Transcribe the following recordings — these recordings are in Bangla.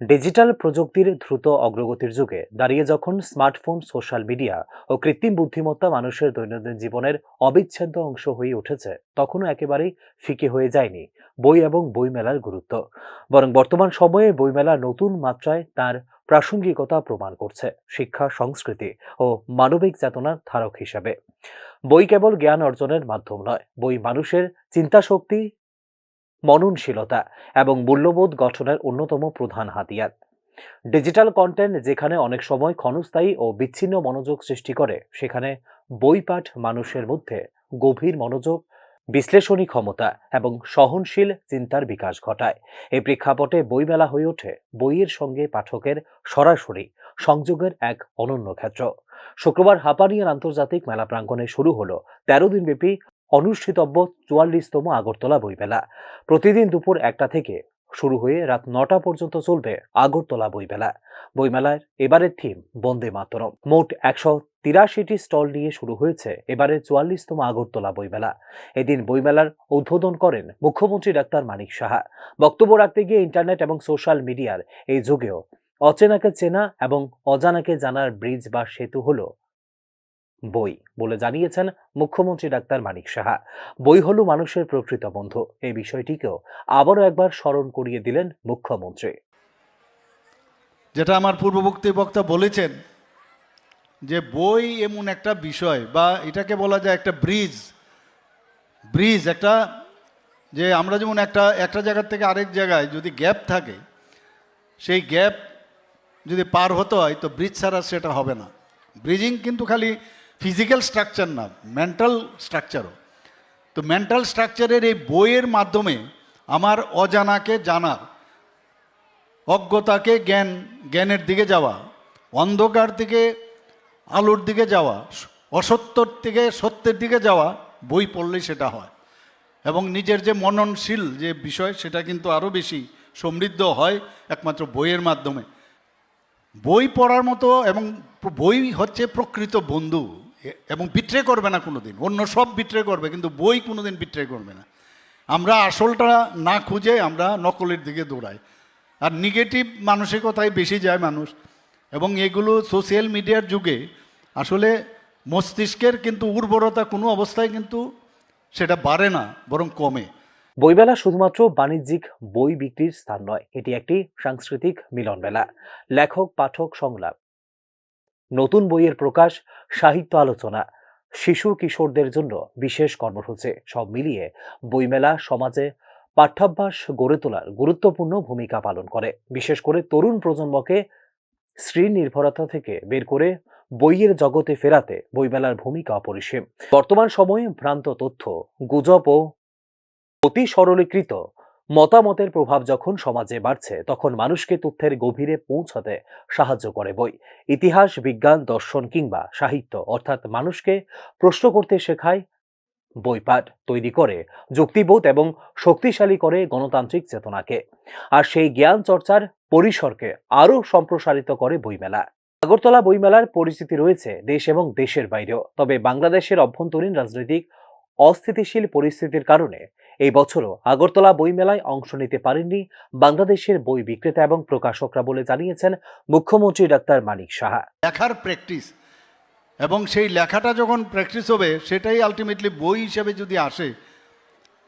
ডিজিটাল প্রযুক্তির দ্রুত অগ্রগতির যুগে দাঁড়িয়ে যখন স্মার্টফোন, সোশ্যাল মিডিয়া ও কৃত্রিম বুদ্ধিমত্তা মানুষের দৈনন্দিন জীবনের অবিচ্ছেদ্য অংশ হয়ে উঠেছে, তখনও একেবারেই ফিকে হয়ে যায়নি বই এবং বইমেলার গুরুত্ব। বরং বর্তমান সময়ে বইমেলা নতুন মাত্রায় তার প্রাসঙ্গিকতা প্রমাণ করছে শিক্ষা, সংস্কৃতি ও মানবিক চেতনার ধারক হিসাবে। বই কেবল জ্ঞান অর্জনের মাধ্যম নয়, বই মানুষের চিন্তাশক্তি মননশীলতা এবং মূল্যবোধ গঠনের অন্যতম প্রধান হাতিয়ার। ডিজিটাল কন্টেন্ট যেখানে অনেক সময় ক্ষণস্থায়ী ও বিচ্ছিন্ন মনোযোগ সৃষ্টি করে, সেখানে বই পাঠ মানুষের মধ্যে গভীর মনোযোগ, বিশ্লেষণী ক্ষমতা এবং সহনশীল চিন্তার বিকাশ ঘটায়। এই প্রেক্ষাপটে বইমেলা হয়ে ওঠে বইয়ের সঙ্গে পাঠকের সরাসরি সংযোগের এক অনন্য ক্ষেত্র। শুক্রবার হাপানিয়ার আন্তর্জাতিক মেলা প্রাঙ্গণে শুরু হলো তেরো দিনব্যাপী অনুষ্ঠিতব্য চুয়াল্লিশতম আগরতলা বইমেলা। প্রতিদিন দুপুর একটা থেকে শুরু হয়ে রাত নটা পর্যন্ত চলবে আগরতলা বইমেলা। বইমেলার এবারের থিম বন্দে মাতরম। মোট একশো তিরাশিটি স্টল নিয়ে শুরু হয়েছে এবারের চুয়াল্লিশতম আগরতলা বইমেলা। এদিন বইমেলার উদ্বোধন করেন মুখ্যমন্ত্রী ডাক্তার মানিক সাহা। বক্তব্য রাখতে গিয়ে ইন্টারনেট এবং সোশ্যাল মিডিয়ার এই যুগেও অচেনাকে চেনা এবং অজানাকে জানার ব্রিজ বা সেতু হলো বই বলে জানিয়েছেন মুখ্যমন্ত্রী ডাক্তার মানিক সাহা। বই হলো মানুষের প্রকৃত বন্ধু। এই বিষয়টিকেও আবারও একবার স্মরণ করিয়ে দিলেন মুখ্যমন্ত্রী। যেটা আমার পূর্ববর্তী বক্তা বলেছেন যে বই এমন একটা বিষয় বা এটাকে বলা যায় একটা ব্রিজ। ব্রিজ একটা যে আমরা যেমন একটা একটা জায়গা থেকে আরেক জায়গায় যদি গ্যাপ থাকে, সেই গ্যাপ যদি পার হতে হয় তো ব্রিজ ছাড়া সেটা হবে না। ব্রিজিং কিন্তু খালি ফিজিক্যাল স্ট্রাকচার না মেন্টাল স্ট্রাকচারও তো মেন্টাল স্ট্রাকচারের এই বইয়ের মাধ্যমে আমার অজানাকে জানার, অজ্ঞতাকে জ্ঞান, জ্ঞানের দিকে যাওয়া, অন্ধকার থেকে আলোর দিকে যাওয়া, অসত্যর থেকে সত্যের দিকে যাওয়া বই পড়লেই সেটা হয়। এবং নিজের যে মননশীল যে বিষয়, সেটা কিন্তু আরও বেশি সমৃদ্ধ হয় একমাত্র বইয়ের মাধ্যমে। বই পড়ার মতো এবং বই হচ্ছে প্রকৃত বন্ধু। এবং বিট্রে করবে না কোনো দিন অন্য সব বিট্রে করবে, কিন্তু বই কোনো দিন বিট্রে করবে না। আমরা আসলটা না খুঁজে আমরা নকলের দিকে দৌড়াই। আর নেগেটিভ মানসিকতায় বেশি যায় মানুষ। এবং এগুলো সোশ্যাল মিডিয়ার যুগে আসলে মস্তিষ্কের কিন্তু উর্বরতা কোনো অবস্থায় কিন্তু সেটা বাড়ে না, বরং কমে। বইমেলা শুধুমাত্র বাণিজ্যিক বই বিক্রির স্থান নয়, এটি একটি সাংস্কৃতিক মিলন মেলা লেখক, পাঠক, সংলাপ নতুন বইয়ের প্রকাশ, সাহিত্য আলোচনা, শিশু কিশোরদের জন্য বিশেষ কর্মসূচি, সব মিলিয়ে বইমেলা, সমাজে পাঠ্যাভ্যাস গড়ে তোলার গুরুত্বপূর্ণ ভূমিকা পালন করে। বিশেষ করে তরুণ প্রজন্মকে স্ত্রী নির্ভরতা থেকে বের করে বইয়ের জগতে ফেরাতে বইমেলার ভূমিকা অপরিসীম। বর্তমান সময়ে ভ্রান্ত তথ্য, গুজব ও অতি সরলীকৃত মতামতের প্রভাব যখন সমাজে বাড়ছে, তখন মানুষকে তথ্যের গভীরে পৌঁছাতে সাহায্য করে বই। ইতিহাস, বিজ্ঞান, দর্শন কিংবা সাহিত্য, অর্থাৎ মানুষকে প্রশ্ন করতে শেখায় বইপাঠ তৈরি করে, যুক্তিবোধ এবং শক্তিশালী করে গণতান্ত্রিক চেতনাকে। আর সেই জ্ঞান চর্চার পরিসরকে আরও সম্প্রসারিত করে বইমেলা। আগরতলা বইমেলার পরিচিতি রয়েছে দেশ এবং দেশের বাইরেও। তবে বাংলাদেশের অভ্যন্তরীণ রাজনৈতিক অস্থিতিশীল পরিস্থিতির কারণে এই বছরও আগরতলা বইমেলায় অংশ নিতে পারেননি বাংলাদেশের বই বিক্রেতা এবং প্রকাশকরা বলে জানিয়েছেন মুখ্যমন্ত্রী ডাক্তার মানিক সাহা। লেখার প্র্যাকটিস এবং সেই লেখাটা যখন প্র্যাকটিস হবে সেটাই আলটিমেটলি বই হিসেবে যদি আসে,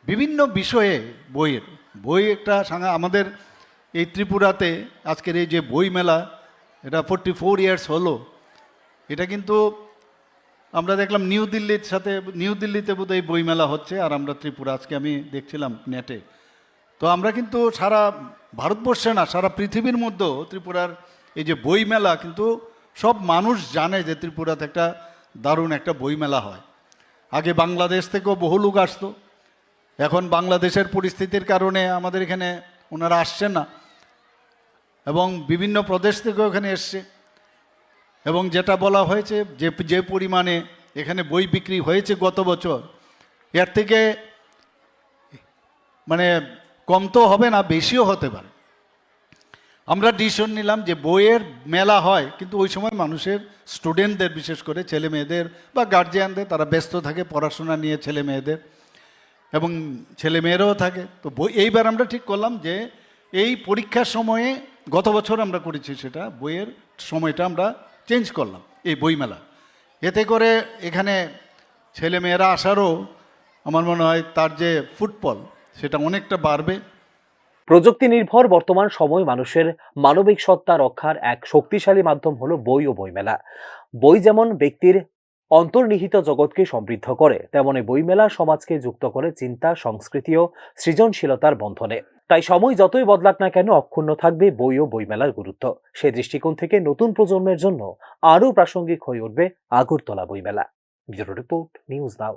বিভিন্ন বিষয়ে বইয়ের, বই একটা সাংঘা আমাদের এই ত্রিপুরাতে আজকের এই যে বই মেলা এটা ফোরটি ফোর ইয়ার্স হলো, এটা কিন্তু আমরা দেখলাম নিউ দিল্লির সাথে, নিউ দিল্লিতে বোধহয় বই মেলা হচ্ছে, আর আমরা ত্রিপুরা, আজকে আমি দেখছিলাম নেটে। তো আমরা কিন্তু সারা ভারতবর্ষে না, সারা পৃথিবীর মধ্যেও ত্রিপুরার এই যে বইমেলা, কিন্তু সব মানুষ জানে যে ত্রিপুরাতে একটা দারুণ একটা বইমেলা হয়। আগে বাংলাদেশ থেকেও বহু লোক আসতো। এখন বাংলাদেশের পরিস্থিতির কারণে আমাদের এখানে ওনারা আসছেন না। এবং বিভিন্ন প্রদেশ থেকেও এখানে এসছে। এবং যেটা বলা হয়েছে যে যে পরিমাণে এখানে বই বিক্রি হয়েছে গত বছর, এর থেকে মানে কম তো হবে না, বেশিও হতে পারে। আমরা ডিসিশন নিলাম যে বইয়ের মেলা হয়, কিন্তু ওই সময় মানুষের স্টুডেন্টদের, বিশেষ করে ছেলে মেয়েদের বা গার্জিয়ানদের, তারা ব্যস্ত থাকে, পড়াশোনা নিয়ে ছেলে মেয়েদের এবং ছেলে মেয়েরাও থাকে। তো বই, এইবার আমরা ঠিক করলাম যে এই পরীক্ষার সময়ে গত বছর আমরা করেছি সেটা, বইয়ের সময়টা আমরা চেঞ্জ করলাম এই বইমেলা। এতে করে এখানে ছেলেমেয়েরা আসারও আমার মনে হয় তার যে ফুটবল, সেটা অনেকটা বাড়বে। প্রযুক্তি নির্ভর বর্তমান সময় মানুষের মানবিক সত্তা রক্ষার এক শক্তিশালী মাধ্যম হলো বই ও বইমেলা। বই যেমন ব্যক্তির অন্তর্নিহিত জগৎকে সমৃদ্ধ করে, তেমনি বইমেলা সমাজকে যুক্ত করে চিন্তা, সংস্কৃতি ও সৃজনশীলতার বন্ধনে। তাই সময় যতই বদলাক না কেন অক্ষুণ্ণ থাকবে বই ও বইমেলার গুরুত্ব। সে দৃষ্টিকোণ থেকে নতুন প্রজন্মের জন্য আরও প্রাসঙ্গিক হয়ে উঠবে আগরতলা বইমেলা। Bureau report, news now.